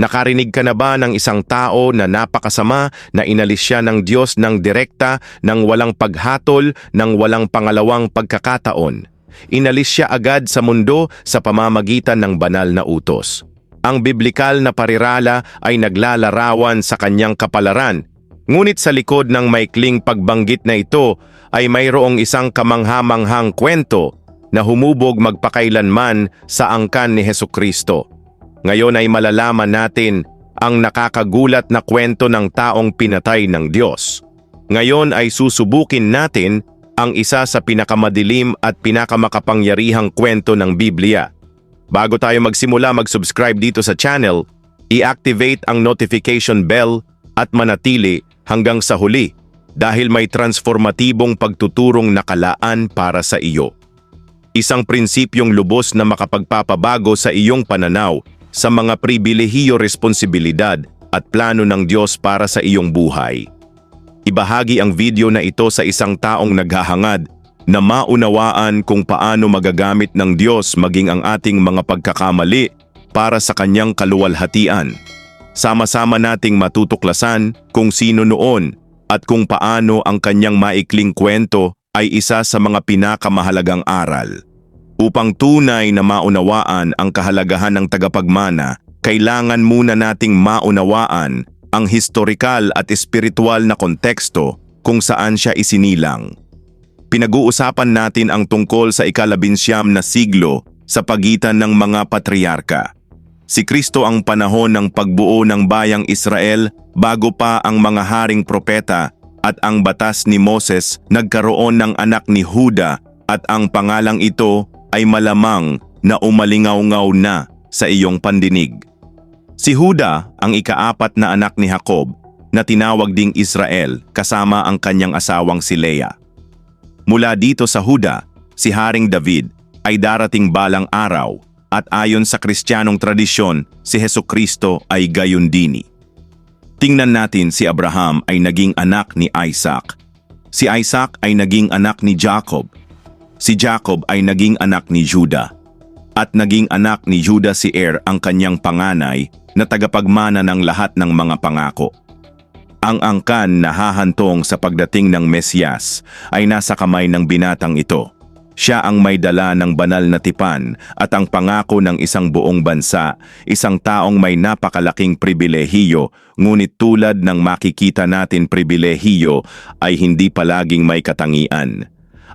Nakarinig ka na ba ng isang tao na napakasama na inalis siya ng Diyos ng direkta, ng walang paghatol, ng walang pangalawang pagkakataon? Inalis siya agad sa mundo sa pamamagitan ng banal na utos. Ang biblikal na parirala ay naglalarawan sa kanyang kapalaran. Ngunit sa likod ng maikling pagbanggit na ito ay mayroong isang kamanghamanghang kwento na humubog magpakailanman sa angkan ni Heso Kristo. Ngayon ay malalaman natin ang nakakagulat na kwento ng taong pinatay ng Diyos. Ngayon ay susubukin natin ang isa sa pinakamadilim at pinakamakapangyarihang kwento ng Biblia. Bago tayo magsimula mag-subscribe dito sa channel, i-activate ang notification bell at manatili hanggang sa huli dahil may transformatibong pagtuturong nakalaan para sa iyo. Isang prinsipyong lubos na makapagpapabago sa iyong pananaw sa mga pribilehiyo responsibilidad at plano ng Diyos para sa iyong buhay. Ibahagi ang video na ito sa isang taong naghahangad na maunawaan kung paano magagamit ng Diyos maging ang ating mga pagkakamali para sa kanyang kaluwalhatian. Sama-sama nating matutuklasan kung sino noon at kung paano ang kanyang maikling kwento ay isa sa mga pinakamahalagang aral. Upang tunay na maunawaan ang kahalagahan ng tagapagmana, kailangan muna nating maunawaan ang historikal at espiritual na konteksto kung saan siya isinilang. Pinag-uusapan natin ang tungkol sa ikalabinsyam na siglo sa pagitan ng mga patriarka. Si Kristo ang panahon ng pagbuo ng bayang Israel bago pa ang mga haring propeta at ang batas ni Moses nagkaroon ng anak ni Huda at ang pangalang ito ay malamang na umalingaw-ngaw na sa iyong pandinig. Si Huda ang ikaapat na anak ni Jacob na tinawag ding Israel kasama ang kanyang asawang si Leah. Mula dito sa Huda, si Haring David ay darating balang araw at ayon sa kristyanong tradisyon, si Heso Kristo ay gayundini. Tingnan natin si Abraham ay naging anak ni Isaac. Si Isaac ay naging anak ni Jacob si Jacob ay naging anak ni Judah. At naging anak ni Judah si Er ang kanyang panganay na tagapagmana ng lahat ng mga pangako. Ang angkan na hahantong sa pagdating ng Mesyas ay nasa kamay ng binatang ito. Siya ang may dala ng banal na tipan at ang pangako ng isang buong bansa, isang taong may napakalaking pribilehiyo, ngunit tulad ng makikita natin pribilehiyo ay hindi palaging may katangian.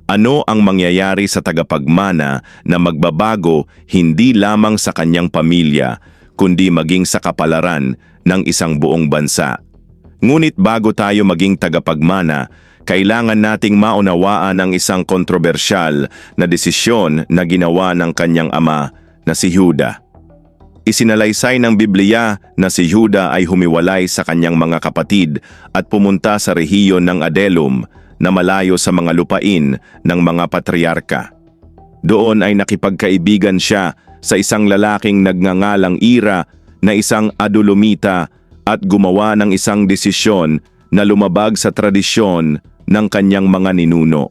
Ano ang mangyayari sa tagapagmana na magbabago hindi lamang sa kanyang pamilya, kundi maging sa kapalaran ng isang buong bansa? Ngunit bago tayo maging tagapagmana, kailangan nating maunawaan ang isang kontrobersyal na desisyon na ginawa ng kanyang ama na si Juda. Isinalaysay ng Biblia na si Juda ay humiwalay sa kanyang mga kapatid at pumunta sa rehiyon ng Adelum na malayo sa mga lupain ng mga patriarka. Doon ay nakipagkaibigan siya sa isang lalaking nagngangalang Ira na isang adulumita at gumawa ng isang desisyon na lumabag sa tradisyon ng kanyang mga ninuno.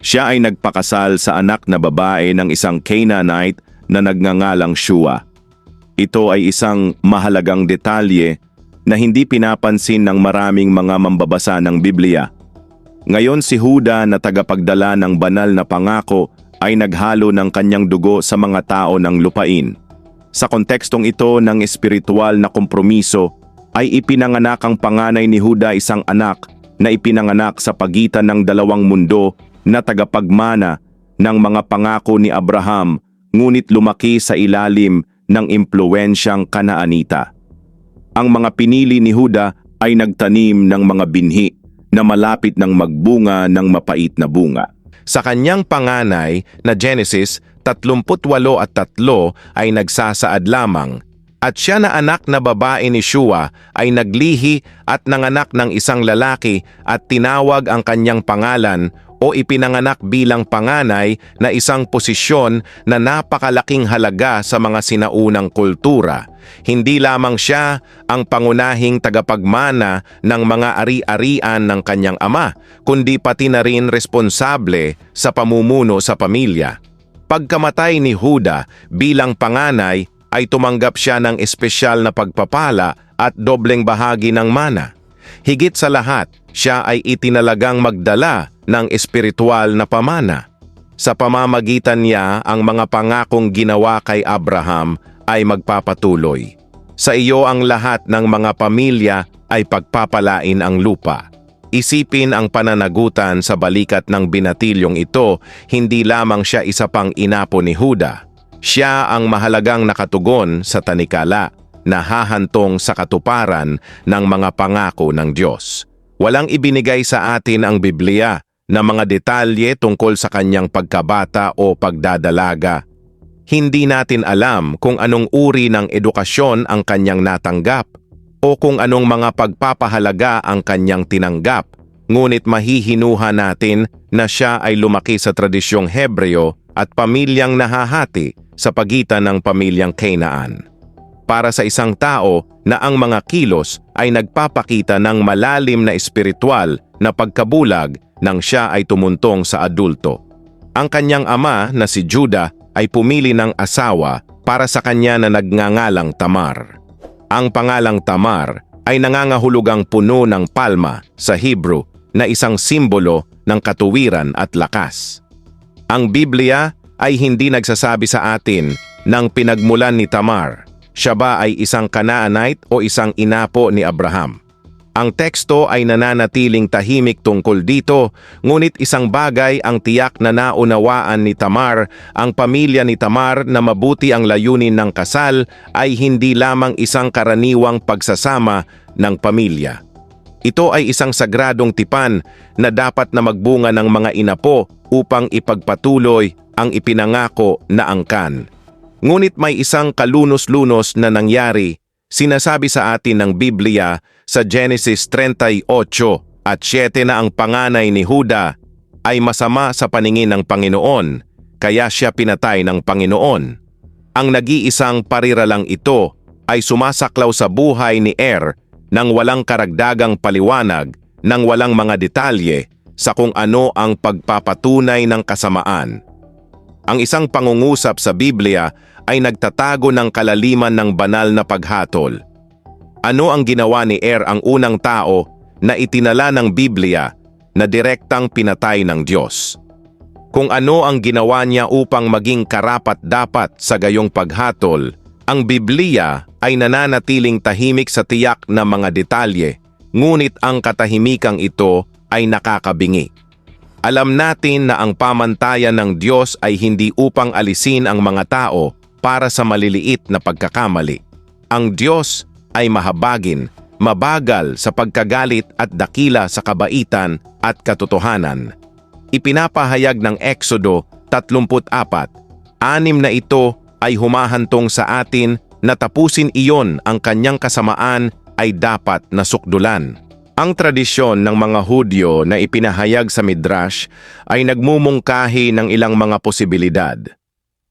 Siya ay nagpakasal sa anak na babae ng isang Canaanite na nagngangalang Shua. Ito ay isang mahalagang detalye na hindi pinapansin ng maraming mga mambabasa ng Biblia. Ngayon si Huda na tagapagdala ng banal na pangako ay naghalo ng kanyang dugo sa mga tao ng lupain. Sa kontekstong ito ng espiritual na kompromiso, ay ipinanganak ang panganay ni Huda isang anak na ipinanganak sa pagitan ng dalawang mundo na tagapagmana ng mga pangako ni Abraham ngunit lumaki sa ilalim ng impluensyang Kanaanita. Ang mga pinili ni Huda ay nagtanim ng mga binhi na malapit ng magbunga ng mapait na bunga. Sa kanyang panganay na Genesis 38 at 3 ay nagsasaad lamang at siya na anak na babae ni Shua ay naglihi at nanganak ng isang lalaki at tinawag ang kanyang pangalan o ipinanganak bilang panganay na isang posisyon na napakalaking halaga sa mga sinaunang kultura. Hindi lamang siya ang pangunahing tagapagmana ng mga ari-arian ng kanyang ama, kundi pati na rin responsable sa pamumuno sa pamilya. Pagkamatay ni Huda bilang panganay ay tumanggap siya ng espesyal na pagpapala at dobleng bahagi ng mana. Higit sa lahat, siya ay itinalagang magdala ng espiritual na pamana. Sa pamamagitan niya, ang mga pangakong ginawa kay Abraham ay magpapatuloy. Sa iyo ang lahat ng mga pamilya ay pagpapalain ang lupa. Isipin ang pananagutan sa balikat ng binatilyong ito, hindi lamang siya isa pang inapo ni Huda. Siya ang mahalagang nakatugon sa tanikala na hahantong sa katuparan ng mga pangako ng Diyos. Walang ibinigay sa atin ang Biblia na mga detalye tungkol sa kanyang pagkabata o pagdadalaga. Hindi natin alam kung anong uri ng edukasyon ang kanyang natanggap o kung anong mga pagpapahalaga ang kanyang tinanggap, ngunit mahihinuha natin na siya ay lumaki sa tradisyong Hebreo at pamilyang nahahati sa pagitan ng pamilyang Canaan. Para sa isang tao na ang mga kilos ay nagpapakita ng malalim na espiritual na pagkabulag nang siya ay tumuntong sa adulto. Ang kanyang ama na si Judah ay pumili ng asawa para sa kanya na nagngangalang Tamar. Ang pangalang Tamar ay nangangahulugang puno ng palma sa Hebrew na isang simbolo ng katuwiran at lakas. Ang Biblia ay hindi nagsasabi sa atin ng pinagmulan ni Tamar. Siya ba ay isang Canaanite o isang inapo ni Abraham? Ang teksto ay nananatiling tahimik tungkol dito, ngunit isang bagay ang tiyak na naunawaan ni Tamar, ang pamilya ni Tamar na mabuti ang layunin ng kasal ay hindi lamang isang karaniwang pagsasama ng pamilya. Ito ay isang sagradong tipan na dapat na magbunga ng mga inapo upang ipagpatuloy ang ipinangako na angkan. Ngunit may isang kalunos-lunos na nangyari, sinasabi sa atin ng Biblia sa Genesis 38 at 7 na ang panganay ni Huda ay masama sa paningin ng Panginoon, kaya siya pinatay ng Panginoon. Ang nag-iisang pariralang ito ay sumasaklaw sa buhay ni Er nang walang karagdagang paliwanag, nang walang mga detalye sa kung ano ang pagpapatunay ng kasamaan. Ang isang pangungusap sa Biblia ay nagtatago ng kalaliman ng banal na paghatol. Ano ang ginawa ni Er ang unang tao na itinala ng Biblia na direktang pinatay ng Diyos? Kung ano ang ginawa niya upang maging karapat-dapat sa gayong paghatol, ang Biblia ay nananatiling tahimik sa tiyak na mga detalye, ngunit ang katahimikang ito ay nakakabingi. Alam natin na ang pamantayan ng Diyos ay hindi upang alisin ang mga tao para sa maliliit na pagkakamali. Ang Diyos ay mahabagin, mabagal sa pagkagalit at dakila sa kabaitan at katotohanan. Ipinapahayag ng Exodo 34, anim na ito ay humahantong sa atin na tapusin iyon ang kanyang kasamaan ay dapat nasukdulan. Ang tradisyon ng mga Hudyo na ipinahayag sa Midrash ay nagmumungkahi ng ilang mga posibilidad.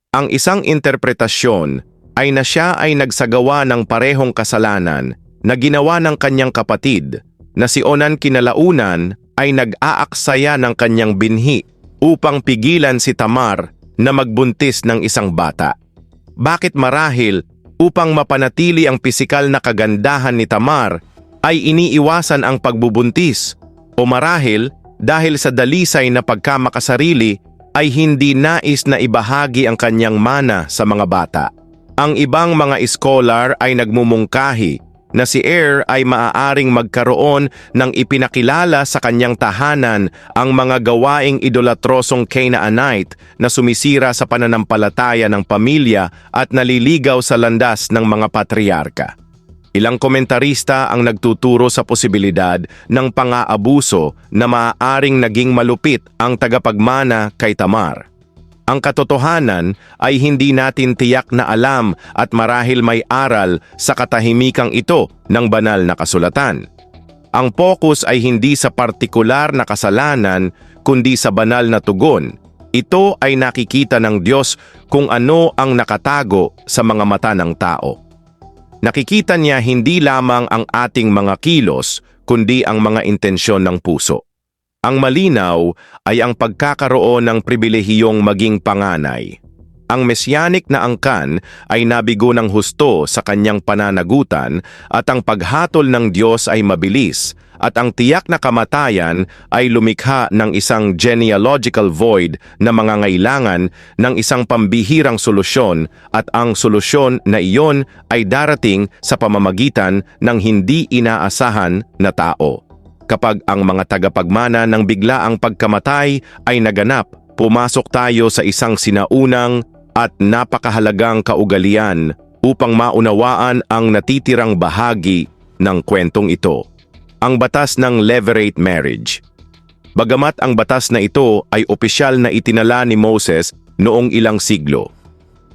Ang isang interpretasyon ay na siya ay nagsagawa ng parehong kasalanan na ginawa ng kanyang kapatid na si Onan kinalaunan ay nag-aaksaya ng kanyang binhi upang pigilan si Tamar na magbuntis ng isang bata. Bakit marahil upang mapanatili ang pisikal na kagandahan ni Tamar ay iniiwasan ang pagbubuntis o marahil dahil sa dalisay na pagkamakasarili ay hindi nais na ibahagi ang kanyang mana sa mga bata. Ang ibang mga scholar ay nagmumungkahi na si Air ay maaaring magkaroon ng ipinakilala sa kanyang tahanan ang mga gawaing idolatrosong Canaanite na sumisira sa pananampalataya ng pamilya at naliligaw sa landas ng mga patriarka. Ilang komentarista ang nagtuturo sa posibilidad ng pang-aabuso na maaaring naging malupit ang tagapagmana kay Tamar. Ang katotohanan ay hindi natin tiyak na alam at marahil may aral sa katahimikang ito ng banal na kasulatan. Ang focus ay hindi sa partikular na kasalanan kundi sa banal na tugon. Ito ay nakikita ng Diyos kung ano ang nakatago sa mga mata ng tao. Nakikita niya hindi lamang ang ating mga kilos, kundi ang mga intensyon ng puso. Ang malinaw ay ang pagkakaroon ng pribilehiyong maging panganay. Ang mesyanik na angkan ay nabigo ng husto sa kanyang pananagutan at ang paghatol ng Diyos ay mabilis at ang tiyak na kamatayan ay lumikha ng isang genealogical void na mangangailangan ng isang pambihirang solusyon at ang solusyon na iyon ay darating sa pamamagitan ng hindi inaasahan na tao. Kapag ang mga tagapagmana ng biglaang pagkamatay ay naganap, pumasok tayo sa isang sinaunang at napakahalagang kaugalian upang maunawaan ang natitirang bahagi ng kwentong ito. Ang batas ng levirate marriage. Bagamat ang batas na ito ay opisyal na itinala ni Moses noong ilang siglo.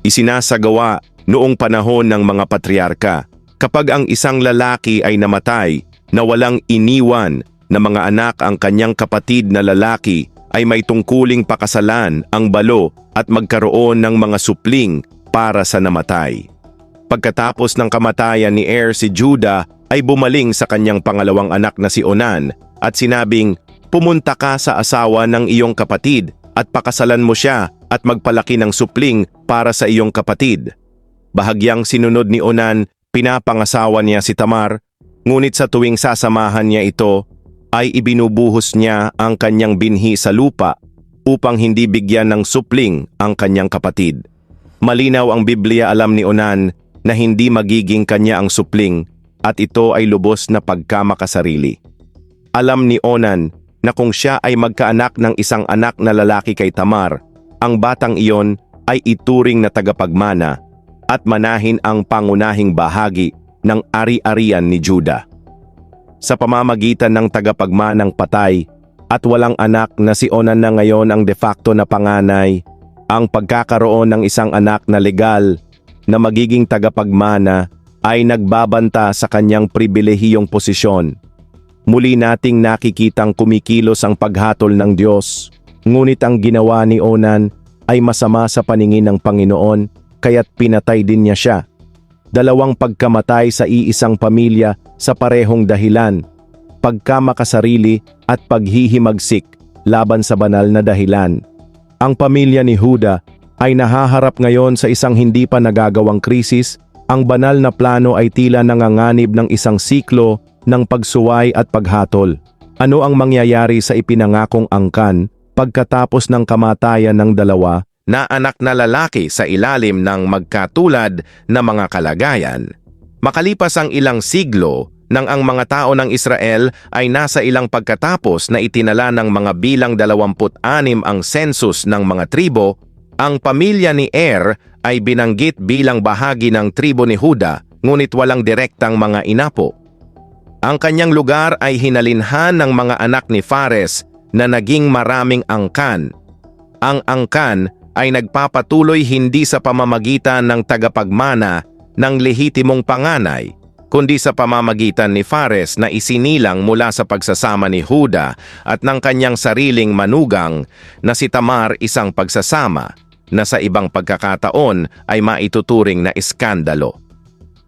Isinasagawa noong panahon ng mga patriarka kapag ang isang lalaki ay namatay na walang iniwan na mga anak ang kanyang kapatid na lalaki ay may tungkuling pakasalan ang balo at magkaroon ng mga supling para sa namatay. Pagkatapos ng kamatayan ni Er si Judah ay bumaling sa kanyang pangalawang anak na si Onan at sinabing, Pumunta ka sa asawa ng iyong kapatid at pakasalan mo siya at magpalaki ng supling para sa iyong kapatid. Bahagyang sinunod ni Onan, pinapangasawa niya si Tamar, ngunit sa tuwing sasamahan niya ito, ay ibinubuhos niya ang kanyang binhi sa lupa upang hindi bigyan ng supling ang kanyang kapatid. Malinaw ang Biblia alam ni Onan na hindi magiging kanya ang supling at ito ay lubos na pagkamakasarili. Alam ni Onan na kung siya ay magkaanak ng isang anak na lalaki kay Tamar, ang batang iyon ay ituring na tagapagmana at manahin ang pangunahing bahagi ng ari-arian ni Judah sa pamamagitan ng tagapagmanang patay at walang anak na si Onan na ngayon ang de facto na panganay, ang pagkakaroon ng isang anak na legal na magiging tagapagmana ay nagbabanta sa kanyang pribilehiyong posisyon. Muli nating nakikitang kumikilos ang paghatol ng Diyos, ngunit ang ginawa ni Onan ay masama sa paningin ng Panginoon kaya't pinatay din niya siya dalawang pagkamatay sa iisang pamilya sa parehong dahilan, pagkamakasarili at paghihimagsik laban sa banal na dahilan. Ang pamilya ni Huda ay nahaharap ngayon sa isang hindi pa nagagawang krisis, ang banal na plano ay tila nanganganib ng isang siklo ng pagsuway at paghatol. Ano ang mangyayari sa ipinangakong angkan pagkatapos ng kamatayan ng dalawa na anak na lalaki sa ilalim ng magkatulad na mga kalagayan. Makalipas ang ilang siglo, nang ang mga tao ng Israel ay nasa ilang pagkatapos na itinala ng mga bilang 26 ang census ng mga tribo, ang pamilya ni Er ay binanggit bilang bahagi ng tribo ni Huda ngunit walang direktang mga inapo. Ang kanyang lugar ay hinalinhan ng mga anak ni Fares na naging maraming angkan. Ang angkan ay nagpapatuloy hindi sa pamamagitan ng tagapagmana ng lehitimong panganay, kundi sa pamamagitan ni Fares na isinilang mula sa pagsasama ni Huda at ng kanyang sariling manugang na si Tamar isang pagsasama na sa ibang pagkakataon ay maituturing na iskandalo.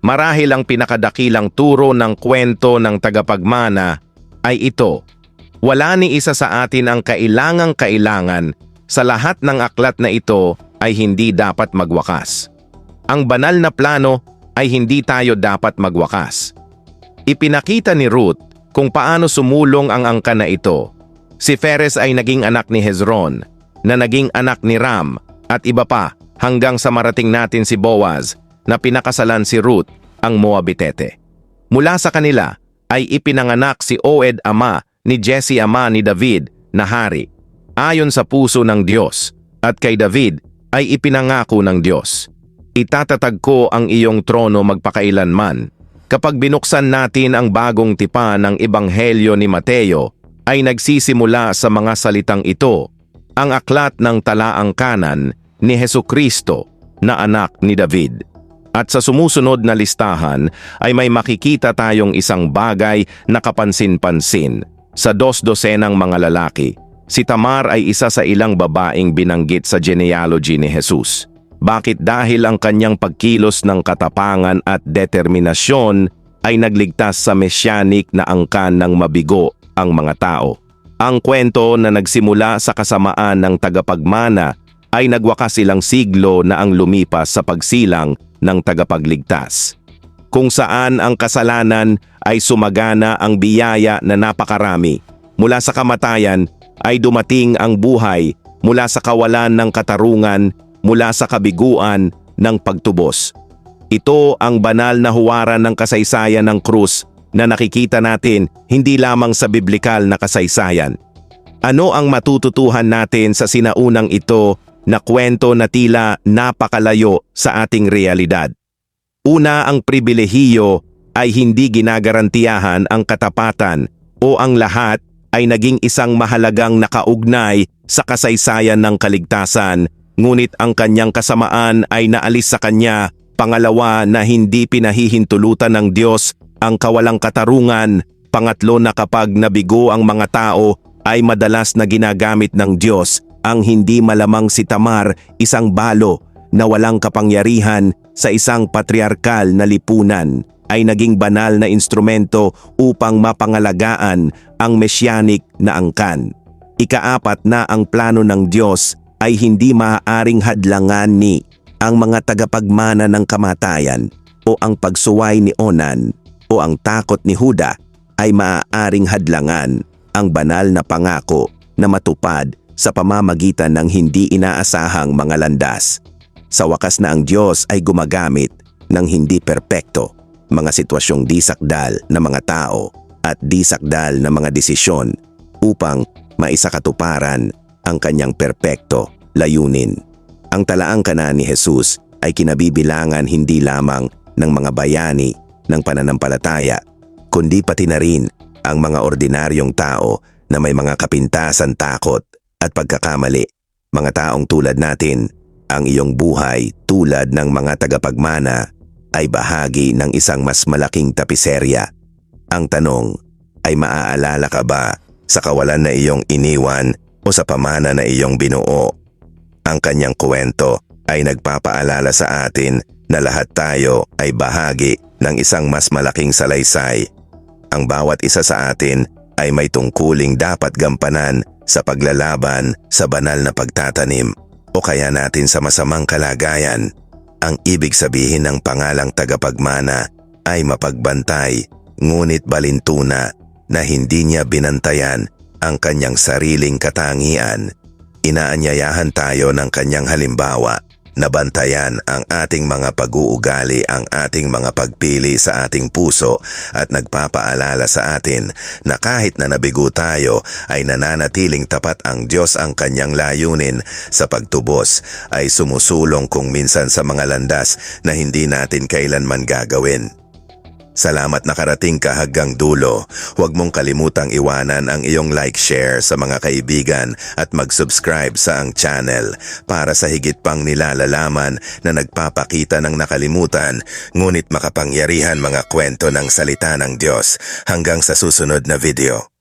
Marahil ang pinakadakilang turo ng kwento ng tagapagmana ay ito. Wala ni isa sa atin ang kailangang kailangan sa lahat ng aklat na ito ay hindi dapat magwakas. Ang banal na plano ay hindi tayo dapat magwakas. Ipinakita ni Ruth kung paano sumulong ang angka na ito. Si Feres ay naging anak ni Hezron, na naging anak ni Ram, at iba pa hanggang sa marating natin si Boaz na pinakasalan si Ruth, ang Moabitete. Mula sa kanila ay ipinanganak si Oed ama ni Jesse ama ni David na hari ayon sa puso ng Diyos at kay David ay ipinangako ng Diyos. Itatatag ko ang iyong trono magpakailanman. Kapag binuksan natin ang bagong tipa ng Ebanghelyo ni Mateo, ay nagsisimula sa mga salitang ito, ang aklat ng talaang kanan ni Heso Kristo na anak ni David. At sa sumusunod na listahan ay may makikita tayong isang bagay na kapansin-pansin sa dos dosenang mga lalaki Si Tamar ay isa sa ilang babaeng binanggit sa genealogy ni Jesus. Bakit dahil ang kanyang pagkilos ng katapangan at determinasyon ay nagligtas sa messianic na angkan ng mabigo ang mga tao. Ang kwento na nagsimula sa kasamaan ng tagapagmana ay nagwakas ilang siglo na ang lumipas sa pagsilang ng tagapagligtas. Kung saan ang kasalanan ay sumagana ang biyaya na napakarami. Mula sa kamatayan ay dumating ang buhay mula sa kawalan ng katarungan, mula sa kabiguan ng pagtubos. Ito ang banal na huwaran ng kasaysayan ng krus na nakikita natin hindi lamang sa biblikal na kasaysayan. Ano ang matututuhan natin sa sinaunang ito na kwento na tila napakalayo sa ating realidad? Una ang pribilehiyo ay hindi ginagarantiyahan ang katapatan o ang lahat ay naging isang mahalagang nakaugnay sa kasaysayan ng kaligtasan, ngunit ang kanyang kasamaan ay naalis sa kanya. Pangalawa na hindi pinahihintulutan ng Diyos ang kawalang katarungan. Pangatlo na kapag nabigo ang mga tao ay madalas na ginagamit ng Diyos ang hindi malamang si Tamar, isang balo na walang kapangyarihan sa isang patriarkal na lipunan ay naging banal na instrumento upang mapangalagaan ang mesianic na angkan. Ikaapat na ang plano ng Diyos ay hindi maaaring hadlangan ni ang mga tagapagmana ng kamatayan o ang pagsuway ni Onan o ang takot ni Huda ay maaaring hadlangan ang banal na pangako na matupad sa pamamagitan ng hindi inaasahang mga landas. Sa wakas na ang Diyos ay gumagamit ng hindi perpekto, mga sitwasyong disakdal na mga tao at disakdal na mga desisyon upang maisakatuparan ang kanyang perpekto layunin. Ang talaang kana ni Jesus ay kinabibilangan hindi lamang ng mga bayani ng pananampalataya, kundi pati na rin ang mga ordinaryong tao na may mga kapintasan takot at pagkakamali. Mga taong tulad natin, ang iyong buhay tulad ng mga tagapagmana ay bahagi ng isang mas malaking tapiserya. Ang tanong ay maaalala ka ba sa kawalan na iyong iniwan o sa pamana na iyong binuo? Ang kanyang kwento ay nagpapaalala sa atin na lahat tayo ay bahagi ng isang mas malaking salaysay. Ang bawat isa sa atin ay may tungkuling dapat gampanan sa paglalaban sa banal na pagtatanim o kaya natin sa masamang kalagayan. Ang ibig sabihin ng pangalang tagapagmana ay mapagbantay ngunit balintuna na hindi niya binantayan ang kanyang sariling katangian. Inaanyayahan tayo ng kanyang halimbawa na bantayan ang ating mga pag-uugali, ang ating mga pagpili sa ating puso at nagpapaalala sa atin na kahit na nabigo tayo ay nananatiling tapat ang Diyos ang kanyang layunin sa pagtubos ay sumusulong kung minsan sa mga landas na hindi natin kailanman gagawin. Salamat nakarating ka hanggang dulo. Huwag mong kalimutang iwanan ang iyong like share sa mga kaibigan at mag-subscribe sa ang channel para sa higit pang nilalalaman na nagpapakita ng nakalimutan ngunit makapangyarihan mga kwento ng salita ng Diyos hanggang sa susunod na video.